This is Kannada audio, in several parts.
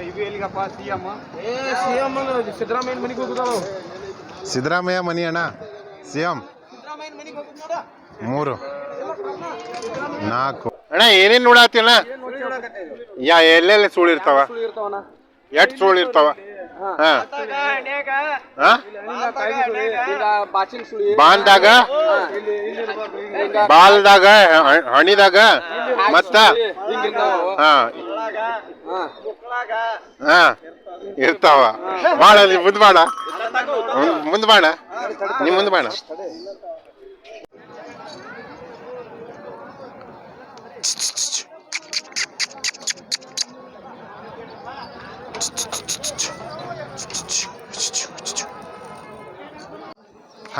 ಇವು ಎಲ್ಲಿಗಪ್ಪ? ಸಿ ಎಂ ಏ ಸಿ ಎಂ ಸಿದ್ದರಾಮಯ್ಯ ಮನೆಗೆ ಹೋಗುದಾಳು ಸಿದ್ದರಾಮಯ್ಯ ಮನಿ ಅಣ್ಣ. ಸಿ ಎಂ ಸಿದ್ದರಾಮಯ್ಯ ಮನೆಗೆ ಹೋಗುದು ನೋಡ ಮೂರು. ನಾಲ್ಕು. ಅಣ್ಣ ಏನೇನು ನೋಡತ್ತಿ ಅಣ್ಣ? ಯಾ ಎಲ್ಲೆಲ್ಲಿ ಸುಳ್ಳು ಇರ್ತಾವ? ಇರ್ತಾವನ ಎಷ್ಟು ಸುಳ್ಳು ಇರ್ತಾವ ಹಾ ಹಾ ಈಗ ಬಾಚಿನ ಸುಳಿ ಬಾಂದಾಗ ಬಾಲ್ದಾಗ ಹ- ಹಣಿದಾಗ ಮತ್ತ ಹಿಂಗಿರ್ತಾವ ಹಾ ಹಾ ಹಾ ಇರ್ತಾವ ಬಾಳ ನೀ ಮುಂದ್ ಬಾಡ ಮುಂದ್ ಬಾಣ ನೀ ಮುಂದ್ ಬಾಣ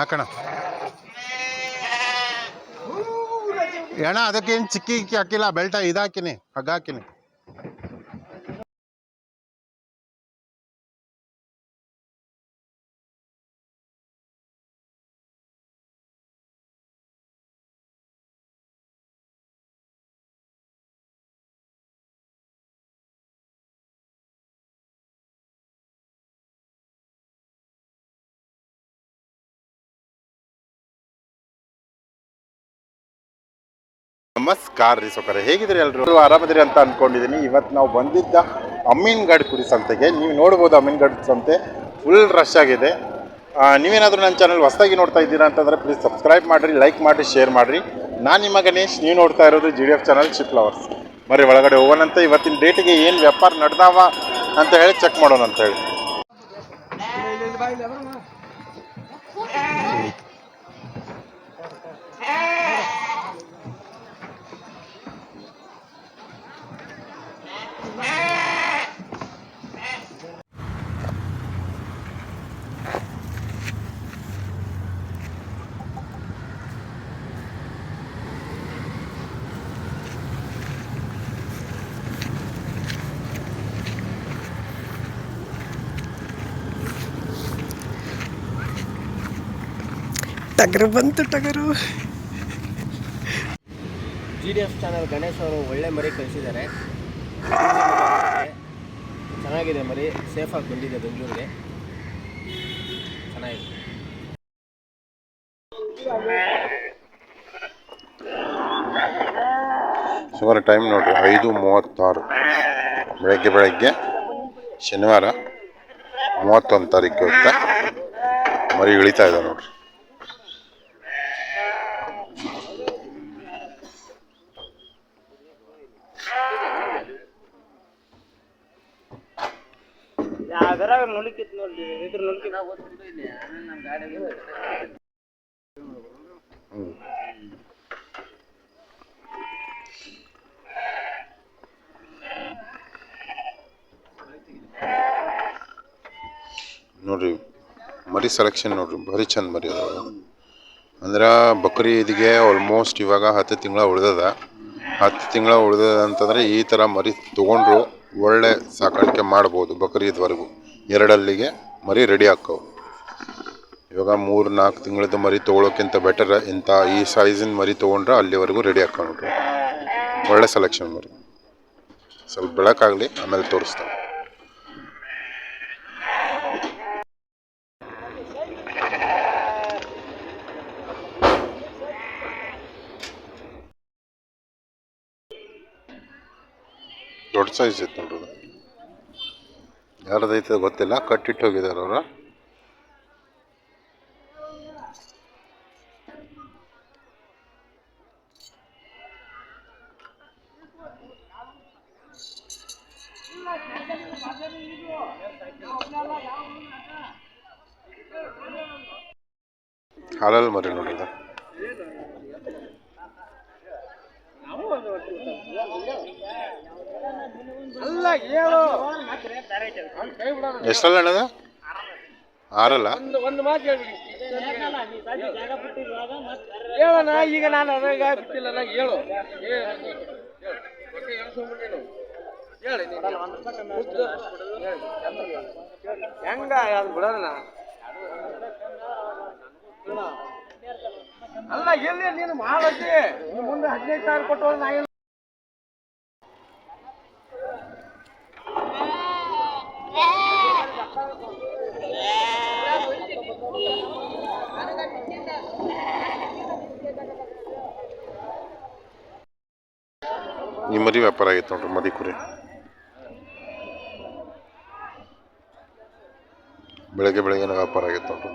ಹಾಕಣ ಅಣ್ಣ ಅದಕ್ಕೇನು ಚಿಕ್ಕಿ ಹಾಕಿಲ್ಲ ಬೆಲ್ಟ ಇದಾಕಿನಿ ಹಗ್ಗ ಹಾಕಿನಿ. ನಮಸ್ಕಾರ ರೀ ಸೊಕರೆ. ಹೇಗಿದ್ರಿ ಎಲ್ರು? ಆರಾಮದಿರಿ ಅಂತ ಅನ್ಕೊಂಡಿದೀನಿ. ಇವತ್ತು ನಾವು ಬಂದಿದ್ದ ಅಮೀನ್ಗಡ್ ಕುರಿ ಸಂತೆಗೆ. ನೀವು ನೋಡ್ಬೋದು ಅಮೀನ್ಗಢ್ ಸಂತೆ ಫುಲ್ ರಶ್ ಆಗಿದೆ. ನೀವೇನಾದರೂ ನೀವೇನಾದ್ರೂ ನನ್ನ ಚಾನಲ್ ಹೊಸದಾಗಿ ನೋಡ್ತಾ ಇದ್ದೀರಾ ಅಂತಂದ್ರೆ ಪ್ಲೀಸ್ ಸಬ್ಸ್ಕ್ರೈಬ್ ಮಾಡಿರಿ ಲೈಕ್ ಮಾಡಿರಿ ಶೇರ್ ಮಾಡಿರಿ. ನಾನು ನಿಮ್ಮ ಗಣೇಶ್. ನೀವು ನೋಡ್ತಾ ಇರೋದು G D F channel sheep lovers ಮರಿ ಒಳಗಡೆ ಹೋಗೋಣಂತ ಇವತ್ತಿನ ಡೇಟಿಗೆ ಏನು ವ್ಯಾಪಾರ ನಡೆದಾವ ಅಂತ ಹೇಳಿ ಚೆಕ್ ಮಾಡೋಣ ಅಂತ ಹೇಳಿ. ಟಗರು ಬಂತು ಟಗರು. G D F channel Ganesh ಅವರು ಒಳ್ಳೆ ಮರಿ ಕಳಿಸಿದ್ದಾರೆ. ಚೆನ್ನಾಗಿದೆ ಮರಿ? ಸೇಫಾಗಿ ಬಂದಿದೆ ಬೆಂಗಳೂರಿಗೆ? ಚೆನ್ನಾಗಿದೆ. ಸುಮಾರು ಟೈಮ್ ನೋಡ್ರಿ, ಐದು ಮೂವತ್ತಾರು. ಬೆಳಗ್ಗೆ ಬೆಳಗ್ಗೆ ಶನಿವಾರ ಮೂವತ್ತೊಂದು ತಾರೀಕು ಅಂತ ಮರಿ ಇಳಿತಾ ಇದೆ ನೋಡ್ರಿ. ನುಲಿಕಿತ್ ನೋಡಿ ಇದ್ರ ನೋಡ್ರಿ ಮರಿ ಸೆಲೆಕ್ಷನ್ ನೋಡ್ರಿ ಭಾರಿ ಚಂದ ಮರಿ ಅದಾವ ಅಂದ್ರೆ ಬಕ್ರಿ ಇದಿಗೆ ಆಲ್ಮೋಸ್ಟ್ ಇವಾಗ ಹತ್ತು ತಿಂಗಳ ಉಳ್ದದ. ಹತ್ತು ತಿಂಗಳ ಉಳ್ದದ ಅಂತಂದ್ರೆ ಈ ಥರ ಮರಿ ತೊಗೊಂಡ್ರು ಒಳ್ಳೆ ಸಾಕಾಣಿಕೆ ಮಾಡ್ಬೋದು ಬಕ್ರಿ ಇದ್ವರೆಗೂ ಎರಡಲ್ಲಿಗೆ ಮರಿ ರೆಡಿ ಹಾಕೋ. ಇವಾಗ ಮೂರು, ನಾಲ್ಕು ತಿಂಗಳದ ಮರಿ ತೊಗೊಳೋಕ್ಕಿಂತ ಬೆಟರ್ ಇಂಥ ಈ ಸೈಜಿನ ಮರಿ ತೊಗೊಂಡ್ರೆ ಅಲ್ಲಿವರೆಗೂ ರೆಡಿ ಹಾಕೊಂಡ್ರು ಒಳ್ಳೆ ಸೆಲೆಕ್ಷನ್ ಮರಿ. ಸ್ವಲ್ಪ ಬೆಳಕಾಗಲಿ, ಆಮೇಲೆ ತೋರಿಸ್ತಾವೆ ದೊಡ್ಡ ಸೈಜ್ ಇತ್ತು ನೋಡ್ರಿ ಯಾರ್ದೈತೆ ಗೊತ್ತಿಲ್ಲ ಕಟ್ಟಿಟ್ಟು ಹೋಗಿದ್ದಾರೆ ಅವರು. ಹಾಲಲ್ಲಿ ಮರಿ ನೋಡಿದ ಎಷ್ಟಲ್ಲ ಅಣ್ಣದ ಆರಲ್ಲ? ಒಂದು ಮಾತು ಹೇಳ್ಬಿಡಿ. ಹೇಳಣ್ಣ ಈಗ ನಾನು ಅದಾಗ ಬಿಟ್ಟಿಲ್ಲ ಹೇಳು ಹೇಳಿ. ಹೆಂಗ ಅದು ಬಿಡೋಣ ಅಲ್ಲ ಎಲ್ಲಿ ನೀನು ನೀನು ಮುಂದೆ ಹದಿನೈದು ಸಾವಿರ ಕೊಟ್ಟು ನಾ ಈ ವ್ಯಾಪಾರ ಆಗಿತ್ತು ನೋಡ್ರಿ ಮದಿ ಕುರಿ. ಬೆಳಗ್ಗೆ ಬೆಳಗ್ಗೆನ ವ್ಯಾಪಾರ ಆಗೈತೆ ನೋಡ್ರಿ.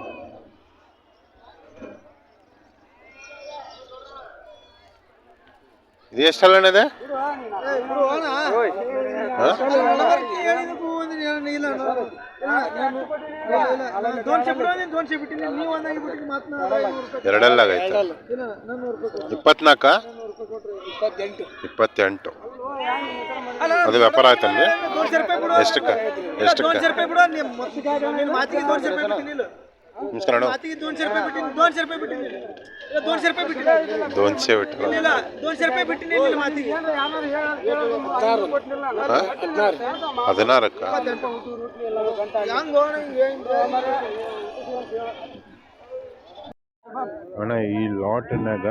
ಇದು ಎಷ್ಟಲ್ಲ ಇದೆ? ಇಲ್ಲ ಎರಡೆಲ್ಲ ಇಪ್ಪತ್ನಾಲ್ಕ? ಇಪ್ಪತ್ತೆಂಟು. ಅದು ವ್ಯಾಪಾರ ಆಯ್ತಲ್ರಿ ಎಷ್ಟಕ್ಕೆ? ಎಷ್ಟಕ್ಕೆ? ಮಾತಿಗೆ ದೋನ್ಶೆ ರೂಪಾಯಿ ಇಲ್ಲ ನಮಸ್ಕಾರ ಅಣ್ಣ. ಮಾತಿಗೆ दोनशे रुपये ಬಿಟ್ಟಿನಿ दोनशे रुपये ಬಿಟ್ಟಿನಿ ಇಲ್ಲ दोनशे रुपये ಬಿಟ್ಟಿನಿ ದೋನ್ಸೆ ಬಿಟ್ಟು ಇಲ್ಲ दोनशे रुपये ಬಿಟ್ಟಿನಿ ನಿನ್ನ ಮಾತಿಗೆ ಹದಿನಾರಕ್ಕ ಹೆಂಗೋ ಅಣ್ಣ ಈ ಲಾಟ್ನಾಗ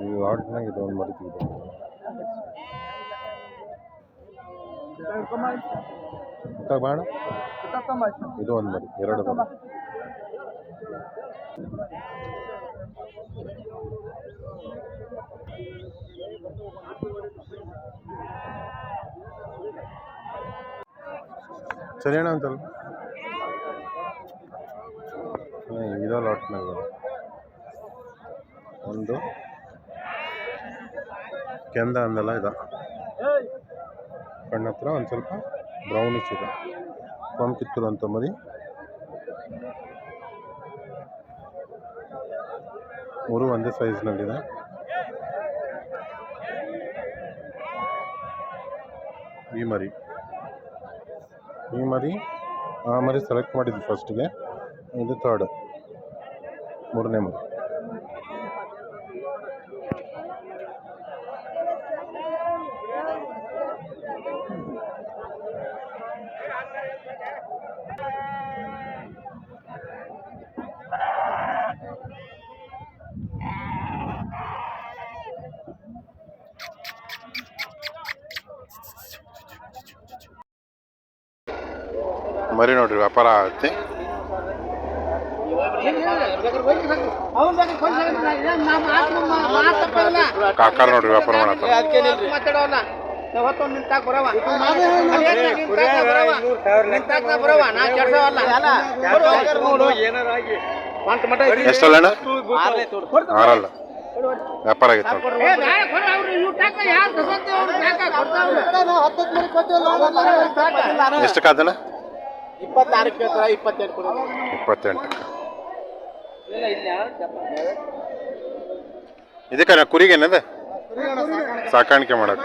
ಈ ಲಾಟ್ನಾಗ ಇದು ಒಂದು ಮರಿ ತೆಗ್ದು ಬಾಣ ಇದು ಒಂದು ಮರಿ ಎರಡು ಮರಿ ಸರಿ ಅಣ್ಣ ಅಂತಲ್ಲ ಲಾಟ್ನಾಗ ಒಂದು. ಕೆಂದ ಅಂದಲ್ಲ ಇದ. ಕಣ್ಣ ಹತ್ರ ಒಂದು ಸ್ವಲ್ಪ ಬ್ರೌನಿಶ್ ಇದೆ. ಪಂಪ್ ಕಿತ್ತೂರು ಅಂತ ಮರಿ. ಮೂರು ಒಂದೇ ಸೈಜ್ನಲ್ಲಿದೆ ಈ ಮರಿ ಈ ಮರಿ ಆ ಮರಿ ಸೆಲೆಕ್ಟ್ ಮಾಡಿದ್ವಿ ಫಸ್ಟಿಗೆ ಇದು ಥರ್ಡ್ ಮೂರನೇ ಮರಿ. ಮರಿ ನೋಡ್ರಿ ವ್ಯಾಪಾರ ಆಗುತ್ತೆ ಕಾಕಾರ ನೋಡ್ರಿ ವ್ಯಾಪಾರ ಮಾಡತ್ತಾರ. ಎಷ್ಟಲ್ಲ ಆರಲ್ಲ. ವ್ಯಾಪಾರ ಆಗೈತೆ ಎಷ್ಟಕ್ಕೆ ಅದನ್ನ ಇಪ್ಪತ್ತಾರು ಕೇಳ್ತಾರ ಇಪ್ಪತ್ತೆಂಟು ಕೊಡಿ. ಇಪ್ಪತ್ತೆಂಟಕ್ಕೆ. ಇದಕ್ಕೆ ಏನದ? ಸಾಕಾಣಿಕೆ ಮಾಡೋದು.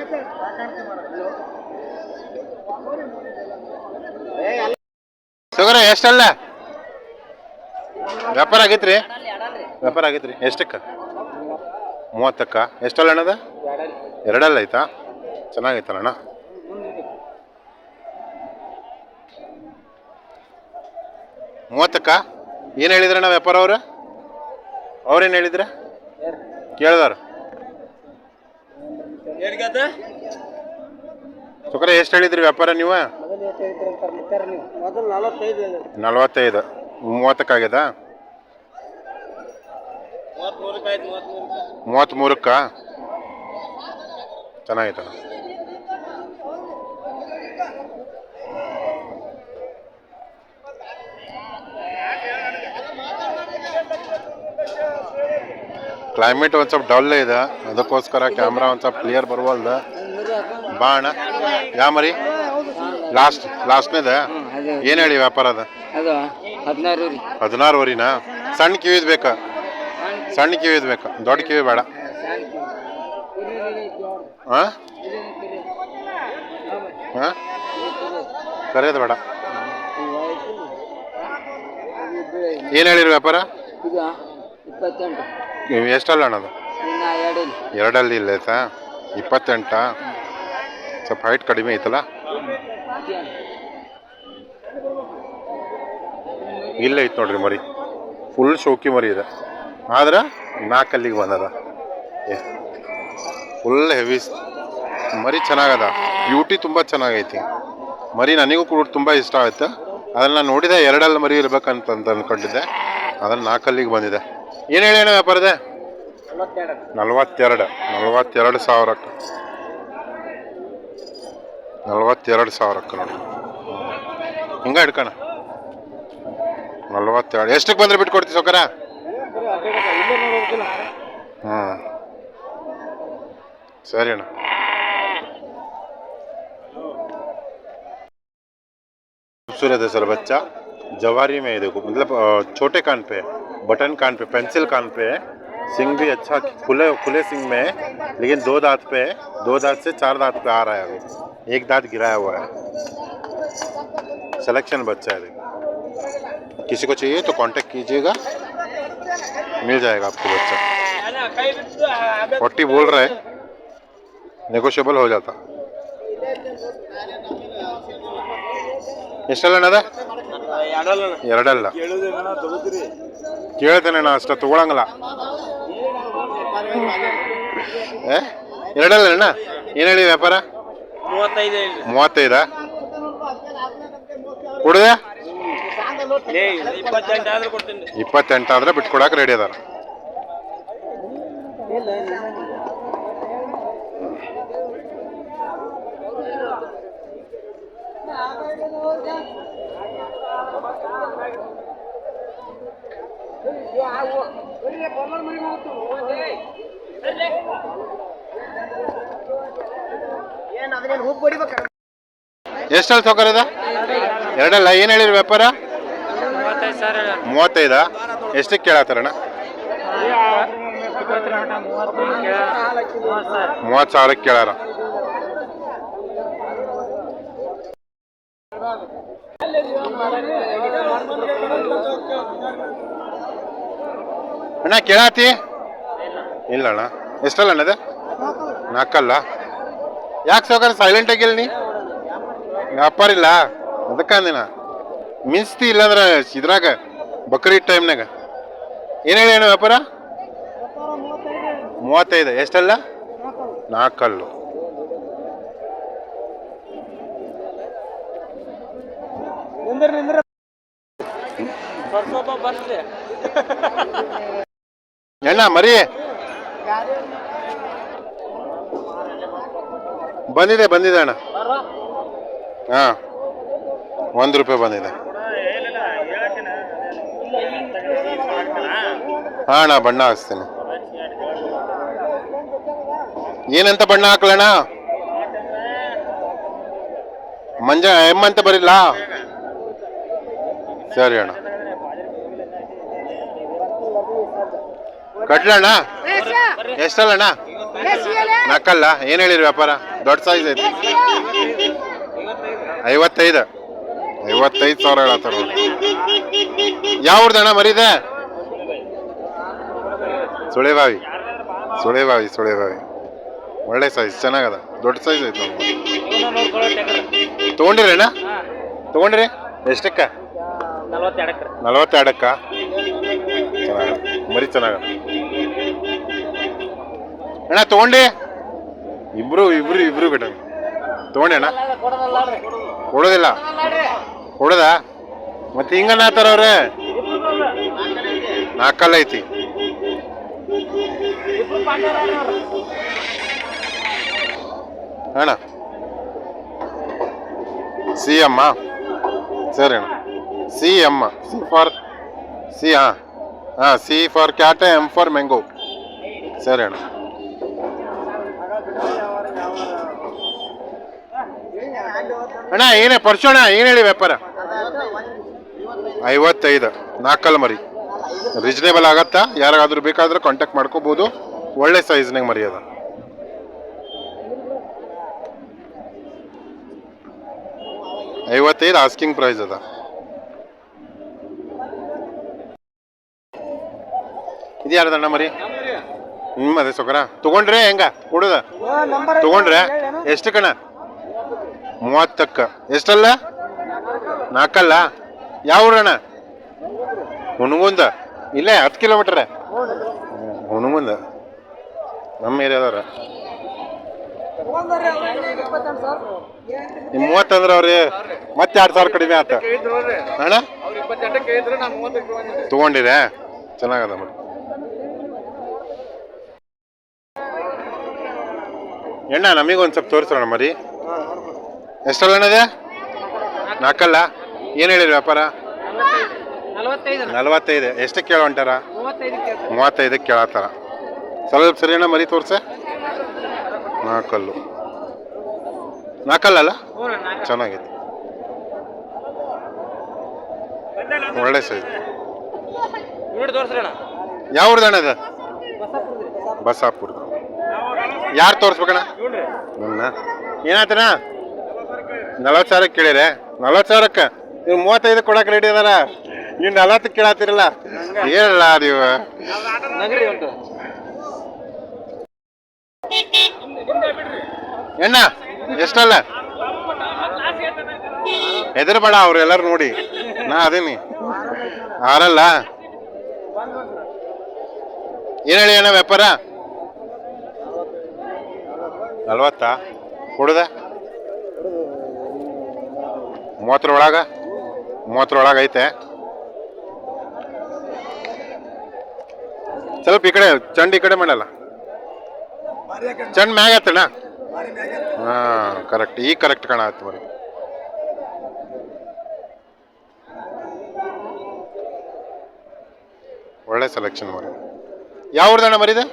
ಸುಗರ ಎಷ್ಟಲ್ಲ? ವ್ಯಾಪಾರ ಆಗೈತ್ರಿ? ವ್ಯಾಪಾರ ಆಗೈತ್ರಿ. ಎಷ್ಟಕ್ಕ? ಮೂವತ್ತಕ್ಕ? ಎಷ್ಟಲ್ಲ ಅಣ್ಣದ? ಎರಡಲ್ಲ. ಐತಾ ಚೆನ್ನಾಗೈತಲ್ಲ ಅಣ್ಣ? ಮೂವತ್ತಕ್ಕ? ಏನು ಹೇಳಿದ್ರಣ್ಣ ವ್ಯಾಪಾರ ಅವ್ರು? ಅವ್ರೇನು ಹೇಳಿದ್ರ? ಕೇಳ್ದಾರ. ಸುಕ್ರ ಎಷ್ಟು ಹೇಳಿದ್ರಿ ವ್ಯಾಪಾರ ನೀವು? ಮೊದಲು ನಲವತ್ತೈದು ಮೂವತ್ತಕ್ಕಾಗ್ಯದ ಮೂವತ್ತ್ಮೂರಕ್ಕ ಚೆನ್ನಾಗೈತಣ್ಣ. ಕ್ಲೈಮೇಟ್ ಒಂದು ಸ್ವಲ್ಪ ಡಲ್ ಇದೆ. ಅದಕ್ಕೋಸ್ಕರ ಕ್ಯಾಮ್ರಾ ಒಂದು ಸ್ವಲ್ಪ ಕ್ಲಿಯರ್ ಬರುವಲ್ದ. ಬಾಣ ಯಾಮರಿ ಯಾ ಮರಿ? ಲಾಸ್ಟ್ ಲಾಸ್ಟ್ನೇದ ಏನು ಹೇಳಿ ವ್ಯಾಪಾರ ಅದ ಹದಿನಾರು ಹದಿನಾರುವರಿನಾ ಸಣ್ಣ ಕಿವಿ ಬೇಕಾ ಸಣ್ಣ ಕಿವಿ ಬೇಕಾ ದೊಡ್ಡ ಕಿವಿ ಬೇಡ. ಹಾಂ ಹಾಂ ಕರೆಯೋದು ಬೇಡ. ಏನು ಹೇಳಿರಿ ವ್ಯಾಪಾರ? ನೀವು ಎಷ್ಟಲ್ಲ ಅಣ್ಣದು? ಎರಡಲ್ಲಿ. ಇಲ್ಲ ಆಯ್ತಾ? ಇಪ್ಪತ್ತೆಂಟ? ಸ್ವಲ್ಪ ಹೈಟ್ ಕಡಿಮೆ ಐತಲ್ಲ? ಇಲ್ಲ ಐತೆ ನೋಡ್ರಿ ಮರಿ. ಫುಲ್ ಶೋಕಿ ಮರಿ ಇದೆ. ಆದ್ರೆ ನಾಲ್ಕಲ್ಲಿಗೆ ಬಂದದ. ಫುಲ್ ಹೆವಿ ಮರಿ ಚೆನ್ನಾಗದ. ಬ್ಯೂಟಿ ತುಂಬ ಚೆನ್ನಾಗೈತಿ. ಮರಿ ನನಗೂ ಕೂಡ ತುಂಬ ಇಷ್ಟ ಆಯ್ತು. ಅದನ್ನ ನಾನು ನೋಡಿದೆ ಎರಡಲ್ಲಿ ಮರಿ ಇರ್ಬೇಕಂತ ಅಂತ ಅಂದ್ಕೊಂಡಿದ್ದೆ. ಅದನ್ನು ನಾಲ್ಕಲ್ಲಿಗೆ ಬಂದಿದೆ. ಏನು ಹೇಳಿ ಅಣ್ಣ ವ್ಯಾಪಾರದೆ ನಲ್ವತ್ತೆರಡು ನಲ್ವತ್ತೆರಡು ಸಾವಿರಕ್ಕೆ ನಲ್ವತ್ತೆರಡು ಸಾವಿರಕ್ಕೆ ನೋಡಿ ಹಿಂಗೆ ಹಿಡ್ಕಣ ನಲ್ವತ್ತೆರಡು ಎಷ್ಟಕ್ಕೆ ಬಂದ್ರೆ ಬಿಟ್ಟು ಕೊಡ್ತೀವಿ ಸೌಕರ ಹ್ಞೂ ಸರಿ ಅಣ್ಣ खूबसूरत है सर बच्चा जवारी में है देखो मतलब अ, छोटे कान पे है बटन कान पे पेंसिल कान पे है सिंग भी अच्छा खुले खुले सिंग में है लेकिन दो दांत पे है दो दांत से चार दांत पे आ रहा है अभी एक दांत गिराया हुआ है सिलेक्शन बच्चा है देखो किसी को चाहिए तो कांटेक्ट कीजिएगा मिल जाएगा आपको बच्चा फोर्टी बोल रहा है नेगोशियबल हो जाता ಎಷ್ಟಲ್ಲ ಅದ ಎರಡಲ್ಲ ಕೇಳ್ತೇನೆ ನಾ ಅಷ್ಟ ತಗೊಳಂಗಲ್ಲ? ಎರಡಲ್ಲ ಅಣ್ಣ? ಏನು ಹೇಳಿ ವ್ಯಾಪಾರ? ಮೂವತ್ತೈದು ಕೊಡದೆ? ಇಪ್ಪತ್ತೆಂಟು ಆದ್ರೆ ಕೊಡ್ತೀನಿ. ಇಪ್ಪತ್ತೆಂಟು ಆದ್ರೆ ಬಿಟ್ಕೊಡಕ್ಕೆ ರೆಡಿ ಅದಾರ. ಎಷ್ಟಲ್ಲಿ ತೊಗೊರದ ಎರಡಲ್ಲ ಏನು ಹೇಳಿರಿ ವ್ಯಾಪಾರ? ಮೂವತ್ತೈದು? ಸಾವಿರ ಎಷ್ಟಕ್ಕೆ ಕೇಳತ್ತಾರಣ್ಣ ಮೂವತ್ತು ಸಾವಿರಕ್ಕೆ ಕೇಳಾರ. ಅಣ್ಣ ಕೇಳಾತಿ? ಇಲ್ಲ ಅಣ್ಣ ಎಷ್ಟಲ್ಲ ಅಣ್ಣದ ನಾಲ್ಕಲ್ಲ. ಯಾಕೆ ಸಾವುಕಾರ ಸೈಲೆಂಟ್ ಆಗಿಲ್ಲ ನೀ? ವ್ಯಾಪಾರ ಇಲ್ಲ. ಅದಕ್ಕೆ ಅಂದಿನ. ಮಿನ್ಸ್ತಿ ಇಲ್ಲಾಂದ್ರೆ ಇದ್ರಾಗ ಬಕ್ರೀದ್ ಟೈಮ್ನಾಗ ಏನು ಹೇಳಿ ಅಣ್ಣ ವ್ಯಾಪಾರ? ಮೂವತ್ತೈದು. ಎಷ್ಟಲ್ಲ? ನಾಲ್ಕಲ್ಲು. ನಿಂದ್ರ ನಿಂದ್ರ. ಎಣ್ಣ ಮರಿ? ಬಂದಿದೆ ಬಂದಿದೆ ಅಣ್ಣ. ಹಾ, ಒಂದು ರೂಪಾಯಿ ಬಂದಿದೆ. ಹಾ ಅಣ್ಣ, ಬಣ್ಣ ಹಾಕ್ಸ್ತೀನಿ. ಏನಂತ ಬಣ್ಣ ಹಾಕ್ಲಣ್ಣ? ಮಂಜ ಎಮ್ಮಂತ ಬರಿಲ್ಲ? ಸರಿ ಅಣ್ಣ. ಕಟ್ಲಣ್ಣ? ಎಷ್ಟಲ್ಲಣ್ಣ? ನಕ್ಕಲ್ಲ ಏನು ಹೇಳಿರಿ ವ್ಯಾಪಾರ? ದೊಡ್ಡ ಸೈಜ್ ಐತಿ. ಐವತ್ತೈದು. ಐವತ್ತೈದು ಸಾವಿರ ಹೇಳತ್ತಾರ ಯಾವ್ದಣ್ಣ ಮರಿದೆ? ಸುಳೆಬಾವಿ. ಸುಳೆಬಾವಿ ಸುಳೆಬಾವಿ. ಒಳ್ಳೆ ಸೈಜ್ ಚೆನ್ನಾಗದ. ದೊಡ್ಡ ಸೈಜ್ ಐತಿ ತೊಗೊಂಡಿರಣ್ಣ? ತೊಗೊಂಡ್ರಿ? ಎಷ್ಟಕ್ಕ? ನಲ್ವತ್ತೆರಡಕ್ಕೆ? ಮರಿ ಚೆನ್ನಾಗ ಅಣ್ಣ ತಗೊಂಡಿ. ಇಬ್ರು ಇಬ್ರು ಇಬ್ರು ಬಿಡ. ತಗೊಂಡಿ ಅಣ್ಣ. ಕೊಡೋದಿಲ್ಲ. ಕೊಡೋದ? ಮತ್ತೆ ಹಿಂಗ ಅವ್ರೆ? ನಾಲ್ಕಲ್ಲ ಐತಿ. ಅಣ್ಣ. ಸಿ ಅಮ್ಮ. ಸರಿ ಅಣ್ಣ. ಸಿ ಅಮ್ಮ. ಸಿ ಫಾರ್ ಸಿ ಹಾಂ. ಹಾಂ C for cat M for mango ಸರಿ ಅಣ್ಣ. ಅಣ್ಣ, ಏನೇ ಪರ್ಸೋಣ ಏನು ಹೇಳಿ ವ್ಯಾಪಾರ? ಐವತ್ತೈದು. ನಾಲ್ಕಲ್ ಮರಿ. ರೀಸನೇಬಲ್ ಆಗತ್ತಾ? ಯಾರಿಗಾದ್ರೂ ಬೇಕಾದ್ರೆ ಕಾಂಟ್ಯಾಕ್ಟ್ ಮಾಡ್ಕೋಬೋದು. ಒಳ್ಳೆ ಸೈಜ್ನಾಗ ಮರಿ ಅದ. ಐವತ್ತೈದು ಆಸ್ಕಿಂಗ್ ಪ್ರೈಸ್ ಅದ. ಇದು ಯಾರ್ದಣ್ಣ ಮರಿ? ಹ್ಮ್ ಅದೇ ಸೊಕರ ತಗೊಂಡ್ರೆ ಹೆಂಗ? ಕೊಡುದ? ತಗೊಂಡ್ರೆ? ಎಷ್ಟು ಕಣ ಮೂವತ್ತಕ್ಕ. ಎಷ್ಟಲ್ಲ? ನಾಲ್ಕಲ್ಲ ಯಾವ ಊರಣ್ಣ? ಹುಣಗುಂದ. ಇಲ್ಲೇ ಹತ್ತು ಕಿಲೋಮೀಟ್ರ. ಹುಣಗುಂದ. ನಮ್ಮ ಏರಿಯಾದವ್ರ. ನಿಮ್ಮ ಮೂವತ್ತಂದ್ರೆ ಅವ್ರಿ ಮತ್ತೆ ಎರಡು ಸಾವಿರ ಕಡಿಮೆ ಆತ. ಅಣ್ಣ? ತಗೊಂಡಿದೆ ಚೆನ್ನಾಗದ ಮರಿ ಎಣ್ಣ ನಮಗೊಂದು ಸ್ವಲ್ಪ ತೋರಿಸೋಣ ಮರಿ. ಎಷ್ಟಲ್ಲ ಅಣ್ಣದೆ ನಾಲ್ಕಲ್ಲ? ಏನು ಹೇಳಿರಿ ವ್ಯಾಪಾರ? ನಲವತ್ತೈದು. ಎಷ್ಟಕ್ಕೆ ಕೇಳೋ ಹೊಂಟಾರ ಮೂವತ್ತೈದಕ್ಕೆ ಕೇಳತ್ತಾರ. ಸ್ವಲ್ಪ ಸರಿಯಣ್ಣ ಮರಿ ತೋರಿಸ. ನಾಲ್ಕಲ್ಲು. ನಾಲ್ಕಲ್ಲಲ್ಲ? ಚೆನ್ನಾಗಿದೆ ಒಳ್ಳೆ ಸೈಜ್ ಅಣ್ಣ. ಯಾವ ಊರ್ದಣ್ಣ ಅದು ಬಸಾಪುರದ. ಯಾರು ತೋರಿಸ್ಬೇಕಣ್ಣ ನನ್ನ ಏನಾಯ್ತಣ್ಣ ನಲವತ್ತು ಸಾವಿರಕ್ಕೆ ಕೇಳಿರೆ ನಲವತ್ತು ಸಾವಿರಕ್ಕೆ ನೀವು ಮೂವತ್ತೈದು ಕೊಡಕ್ಕೆ ರೆಡಿ ಅದಾರ ನೀವು ನಲವತ್ತಕ್ಕೆ ಕೇಳತ್ತೀರಲ್ಲ ಹೇಳಲ್ಲ ನೀವು ನಗರಿ ಉಂಟು ಎಣ್ಣ ಎಷ್ಟಲ್ಲ ಹೆದರ್ಬೇಡ ಅವ್ರು ಎಲ್ಲರೂ ನೋಡಿ ನಾ ಅದೇನಿ ಆರಲ್ಲ ಏನ್ ಹೇಳಿ ಅಣ್ಣ ವ್ಯಾಪಾರ ನಲ್ವತ್ತಾ? ಒಳಗ ಮೂವತ್ತರೊಳಗ? ಮೂವತ್ತರೊಳಗ ಐತೆ. ಸ್ವಲ್ಪ ಈ ಕಡೆ, ಚಂಡ್ ಈ ಕಡೆ ಮಾಡಲ್ಲ. ಚಂಡ್ ಮ್ಯಾಗ ಆತಣ್ಣ. ಹಾ ಕರೆಕ್ಟ್ ಈಗ ಕರೆಕ್ಟ್ ಕಾಣ ಆಯ್ತು ಬರೀ ಒಳ್ಳೆ ಸೆಲೆಕ್ಷನ್ ಮರಿ ಯಾವ ಊರ್ದಣ್ಣ ಮರಿದೆ?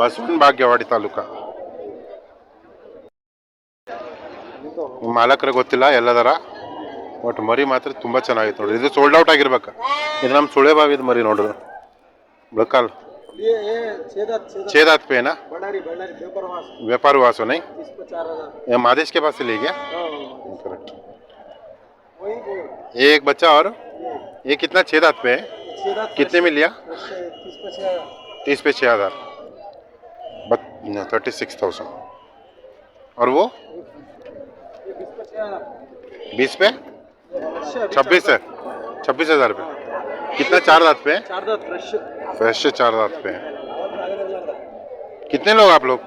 ಬಸವನ ಭಾಗ್ಯವಾಡಿ ತಾಲೂಕ ನಿಮ್ಮ ಮಾಲಕರಿಗೆ ಗೊತ್ತಿಲ್ಲ ಎಲ್ಲದರ ಬಟ್ ಮರಿ ಮಾತ್ರ ತುಂಬಾ ಚೆನ್ನಾಗಿತ್ತು ನೋಡ್ರಿ ಇದು ಸೋಲ್ಡ್ ಔಟ್ ಆಗಿರ್ಬೇಕು ಇದು ನಮ್ಮ ಸುಳೆ ಬಾವಿದ ಮರಿ ನೋಡ್ರಿ ಬೆಳಕಾಲ್ ये ये छेदत छेदत छेदात पे है ना बंडारी बंडारी पेपर वास व्यापार हुआ सो नहीं तीस पे चार हजार ये मादेश के पास से ले गया हाँ, करेक्ट वही वो ये एक बच्चा और ये कितना छह दांत पे है छेदत कितने में लिया तीस पे छह हजार तीस पे छः हज़ार थर्टी सिक्स थाउजेंड और वो ये बीस पे छह हजार बीस पे फ्रेश है, अभी छब्बीस है छब्बीस हज़ार पे कितना चार दांत पे है चार दांत फ्रेश फ्रेश चार दांत पे है कितने लोग आप लोग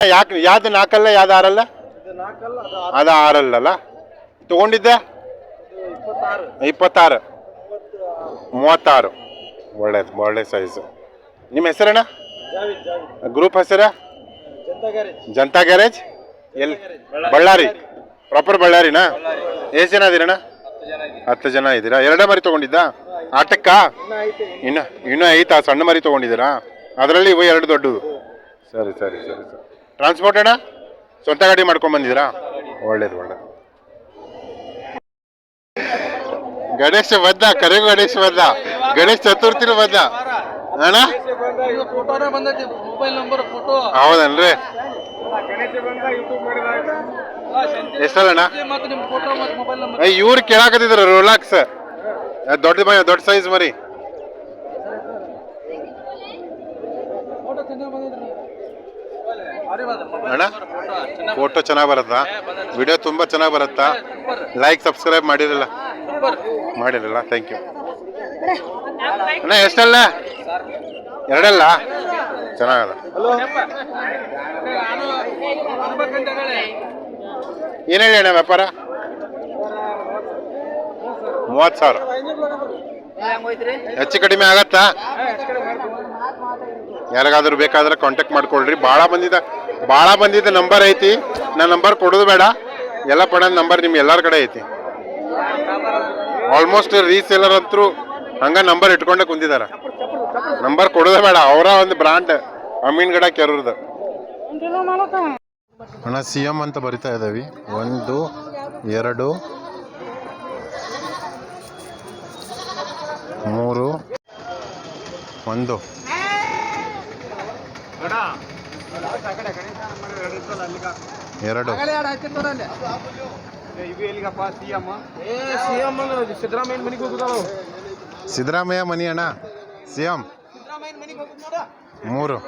ಯಾಕೆ ಯಾವ್ದು ನಾಲ್ಕಲ್ಲ ಯಾವ್ದು ಆರಲ್ಲ ಇದು ನಾಲ್ಕಲ್ಲ ಅದು ಆರು ಅದು ಆರಲ್ಲಲ್ಲ ತಗೊಂಡಿದ್ದೆ ಇದು ಇಪ್ಪತ್ತಾರು ಇಪ್ಪತ್ತಾರು ಮೂವತ್ತು ಮೂವತ್ತಾರು ಒಳ್ಳೇದು ಒಳ್ಳೆ ಸೈಜು ನಿಮ್ಮ ಹೆಸರಣ್ಣ? ಗ್ರೂಪ್ ಹೆಸರ? ಜನತಾ ಗ್ಯಾರೇಜ್. ಎಲ್ಲಿ ಬಳ್ಳಾರಿ. ಪ್ರಾಪರ್ ಬಳ್ಳಾರಿನಾ? ಎಷ್ಟು ಜನ ಇದ್ದೀರಣ್ಣ ಹತ್ತು ಜನ ಇದ್ದೀರಾ ಎರಡೇ ಮರಿ ತೊಗೊಂಡಿದ್ದ? ಆಟಕ್ಕ? ಇನ್ನ ಇನ್ನು ಐತಾ? ಸಣ್ಣ ಮರಿ ತೊಗೊಂಡಿದ್ದೀರಾ? ಅದರಲ್ಲಿ ಇವು ಎರಡು ದೊಡ್ಡದು. ಸರಿ ಸರಿ ಸರಿ ಸರಿ. ಟ್ರಾನ್ಸ್ಪೋರ್ಟ್ ಅಣ್ಣ? ಸ್ವಂತ ಗಾಡಿ ಮಾಡ್ಕೊಂಡ್ ಬಂದಿದ್ದೀರಾ? ಒಳ್ಳೇದು ಒಳ್ಳೇದು. ಗಣೇಶ ಬದ್ದ ಕರೆ ಗಣೇಶ ಬದ್ದ ಗಣೇಶ ಚತುರ್ಥಿನೂ ಬಂದ ಅಣ್ಣ? ಫೋಟೋನೇ ಬಂದೈತಿ ಮೊಬೈಲ್ ನಂಬರ್ ಫೋಟೋ ಹೌದನ್ರಿ? ಎಷ್ಟಲ್ಲಣ್ಣ? ಇವ್ರು ಕೇಳಾಕತ್ತಿದ್ರು ರೋಲಾಕ್ಸ್ ದೊಡ್ಡ ದೊಡ್ಡ ಸೈಜ್ ಮರಿ. ಅಣ್ಣ, ಫೋಟೋ ಚೆನ್ನಾಗಿ ಬರುತ್ತಾ? ವಿಡಿಯೋ ತುಂಬಾ ಚೆನ್ನಾಗಿ ಬರುತ್ತಾ? ಲೈಕ್ ಸಬ್ಸ್ಕ್ರೈಬ್ ಮಾಡಿರಲ್ಲ ಮಾಡಿರಲ್ಲ ಥ್ಯಾಂಕ್ ಯು ಅಣ್ಣ, ಎಷ್ಟಲ್ಲ? ಎರಡಲ್ಲ? ಚೆನ್ನಾಗದ. ಏನು ಹೇಳಿ ಅಣ್ಣ ವ್ಯಾಪಾರ? ಮೂವತ್ತು ಸಾವಿರ. ಹೆಚ್ಚು ಕಡಿಮೆ ಆಗತ್ತಾ? ಯಾರಿಗಾದ್ರೂ ಬೇಕಾದ್ರೆ ಕಾಂಟ್ಯಾಕ್ಟ್ ಮಾಡ್ಕೊಳ್ರಿ. ಭಾಳ ಬಂದಿದ್ದ ಭಾಳ ಬಂದಿದ್ದ ನಂಬರ್ ಐತಿ. ನಾ ನಂಬರ್ ಕೊಡೋದು ಬೇಡ. ಎಲ್ಲ ಪಡೋದು ನಂಬರ್ ನಿಮ್ಮ ಎಲ್ಲರ ಕಡೆ ಐತಿ. ಆಲ್ಮೋಸ್ಟ್ ರೀಸೇಲರ್ ಅಂತರೂ ಹಂಗ ನಂಬರ್ ಇಟ್ಕೊಂಡೆ ಕುಂದಿದಾರ. ನಂಬರ್ ಕೊಡೋದೇ ಬೇಡ ಅವರ ಒಂದು ಬ್ರಾಂಡ್ ಅಮೀನ್ ಗಿಡ ಕೆರೂರ್ದು. ಅಣ್ಣ ಸಿ ಎಂ ಅಂತ ಬರಿತಾ ಇದ್ದೀವಿ. ಒಂದು ಎರಡು ಮೂರು ಒಂದು. ಎರಡು. ಸಿದ್ದರಾಮಯ್ಯ ಸಿದ್ದರಾಮಯ್ಯ ಮನಿ ಅಣ್ಣ ಸಿ ಎಂ ಸಿದ್ದರಾಮಯ್ಯ ಮನೆಗೆ ಹೋಗುದು ನೋಡ ಮೂರು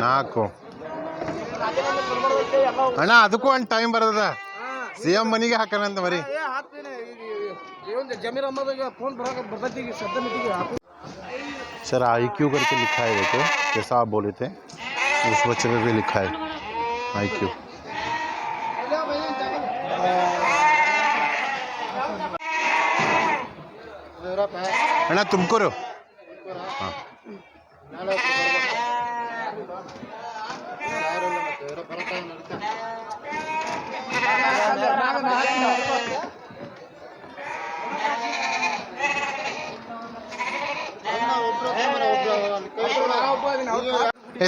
ನಾಲ್ಕು ಅಣ್ಣ ಅದಕ್ಕೂ ಒಂದು ಟೈಮ್ ಬರ್ತದ ಸಿ ಎಂ ಮನಿಗೆ ಹಾಕೋಣಂತ ಮರಿ ಏ ಹಾಕ್ತೀನಿ ಒಂದು ಜಮೀರ್ ಅಹಮದ್ಗೆ ಫೋನ್ ಬರಾಕ ಬರ್ತೈತಿ ಈಗ ಸದ್ಯ ಮಿತಿಗೆ ಹಾಕು सर आई क्यू करके लिखा है देखो जैसा आप बोले थे उस बच्चे पे भी लिखा है आई क्यू ಅಣ್ಣ, ತುಮಕೂರು.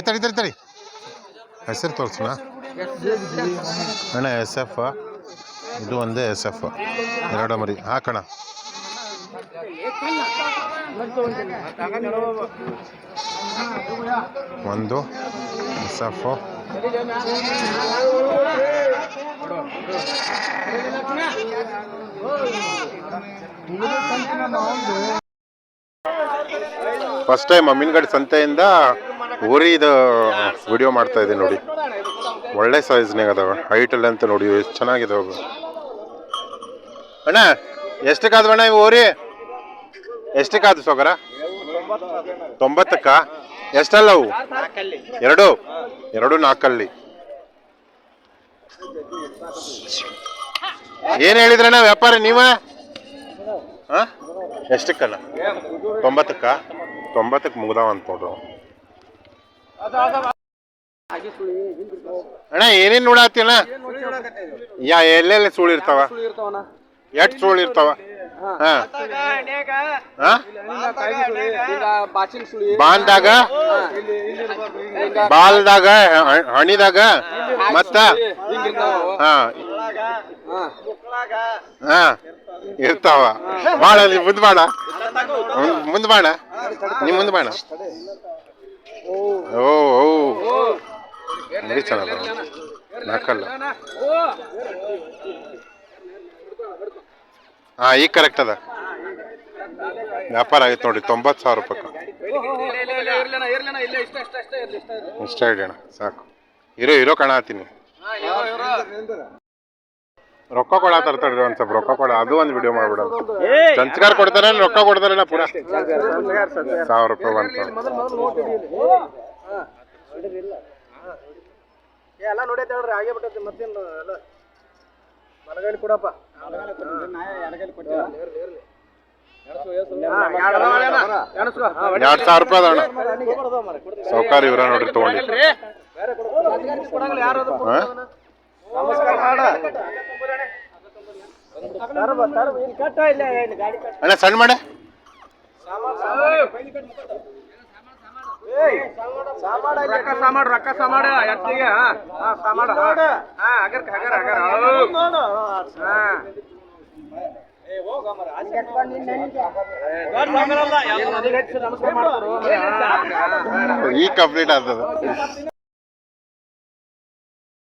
ತಡಿ ತಡಿ ತಡಿ. ಹೆಸರು ತೋರಿಸೋಣ ಅಣ್ಣ ಎಸ್ ಎಫ್ ಇದು ಒಂದೇ ಎಸ್ ಎಫ್ ಎರಡು ಮರಿ. ಹಾಕೋಣ ಒಂದು ಸಫು ಫಸ್ಟ್ ಟೈಮ್ ಅಮ್ಮಿನಗಡೆ ಸಂತೆಯಿಂದ ಊರಿದ ವಿಡಿಯೋ ಮಾಡ್ತಾ ಇದ್ದೀನಿ ನೋಡಿ. ಒಳ್ಳೆ ಸೈಜ್ನಾಗ ಅದಾವ. ಹೈಟಲ್ಲಿ ಅಂತ ನೋಡಿ, ಎಷ್ಟು ಚೆನ್ನಾಗಿದಾವ ಅಣ್ಣ ಎಷ್ಟು ಅಣ್ಣ ಇವು ಊರಿ? ಎಷ್ಟಕ್ಕಾದ್ರು ಸೋಗರ? ತೊಂಬತ್ತಕ್ಕ? ಎಷ್ಟಲ್ಲವು? ಎರಡು. ಎರಡು ನಾಲ್ಕಲ್ಲಿ. ಏನು ಹೇಳಿದ್ರಣ್ಣ ವ್ಯಾಪಾರ, ನೀವ? ಹಾಂ? ಎಷ್ಟಕ್ಕಲ್ಲ? ತೊಂಬತ್ತಕ್ಕ? ತೊಂಬತ್ತಕ್ಕೆ ಮುಗ್ದಾವ ಅಂತ ನೋಡ್ರು ಅಣ್ಣ, ಏನೇನ್ ನೋಡಾತಿ ಅಣ್ಣ ಯಾ, ಎಲ್ಲೆಲ್ಲಿ ಸುಳ್ಳು ಎಷ್ಟ್ ಸುಳ್ಳು ಇರ್ತಾವ? ಹಾ. ಹಾ. ಬಾಲ್ದಾಗ? ಬಾಲ್ದಾಗ ಹಣಿದಾಗ ಮತ್ತ? ಹಾ. ಹಾ. ಇರ್ತಾವ. ಬಾಳ ನೀ ಮುಂದ್ ಬಾಣ ಮುಂದ್- ಬಾಣ ನೀ ಮುಂದ್ ಬಾಣ ಓ. ಓ ಮರಿ ಚೆನ್ನಾಗ ನಾಕಲ್ಲ. ಹಾ, ಈಗ ಕರೆಕ್ಟ್ ಅದ. ವ್ಯಾಪಾರ ಆಗೈತೆ ನೋಡಿ, ತೊಂಬತ್ತು ಸಾವಿರ ರೂಪಾಯಿ ಇಷ್ಟ ಇಡೋಣ ಸಾಕು. ಇರೋ ಇರೋ ಕಾಣತ್ತೀನಿ ರೊಕ್ಕ ಕೊಡತ್ತಾರ ತಡ್ರಿ ಒಂದ್ ಸ್ವಲ್ಪ ರೊಕ್ಕ ಕೊಡ, ಅದು ಒಂದು ವಿಡಿಯೋ ಮಾಡ್ಬಿಡೋದು ಸಂಸ್ಕಾರ ಕೊಡ್ತಾರ ರೊಕ್ಕ ಕೊಡ್ತಾರಲ್ಲ ಪೂರ ಸಾವಿರ ರೂಪಾಯಿ ಬಂತ ಎಲ್ಲ ನೋಡೈತೆ ಹೇಳ್ರಿ ಆಗೇ ಬಿಟ್ಟೈತಿ, ಮತ್ತೇನು ಬಲಗೈಲಿ ಕೊಡಪ್ಪ. ಎರಡ್ ಸಾವಿರ ರೂಪಾಯಿ ಅದ ಅಣ್ಣ ಸೌಕಾರ ಇವ್ರ ನೋಡ್ರಿ ತಗೊಂಡಿ? ಅಣ್ಣ ಸಣ್ಣ ಮಾಡೆ. ರೊಕ್ಕ ಸಾಮಾಡ ರೊಕ್ಕ ಸಾಮಾಡ ಎತ್ತಿಗೆ ಹಾ ಹಾ ಸಾಮಾಡ ಹಾ. ಹಗರ್ ಹಗರ್ ಹಗರ್. ಹಾ. ನಮಸ್ಕಾರ ಮಾಡ್ತಾರೆ ಈಗ ಕಂಪ್ಲೀಟ್ ಆಗ್ತದ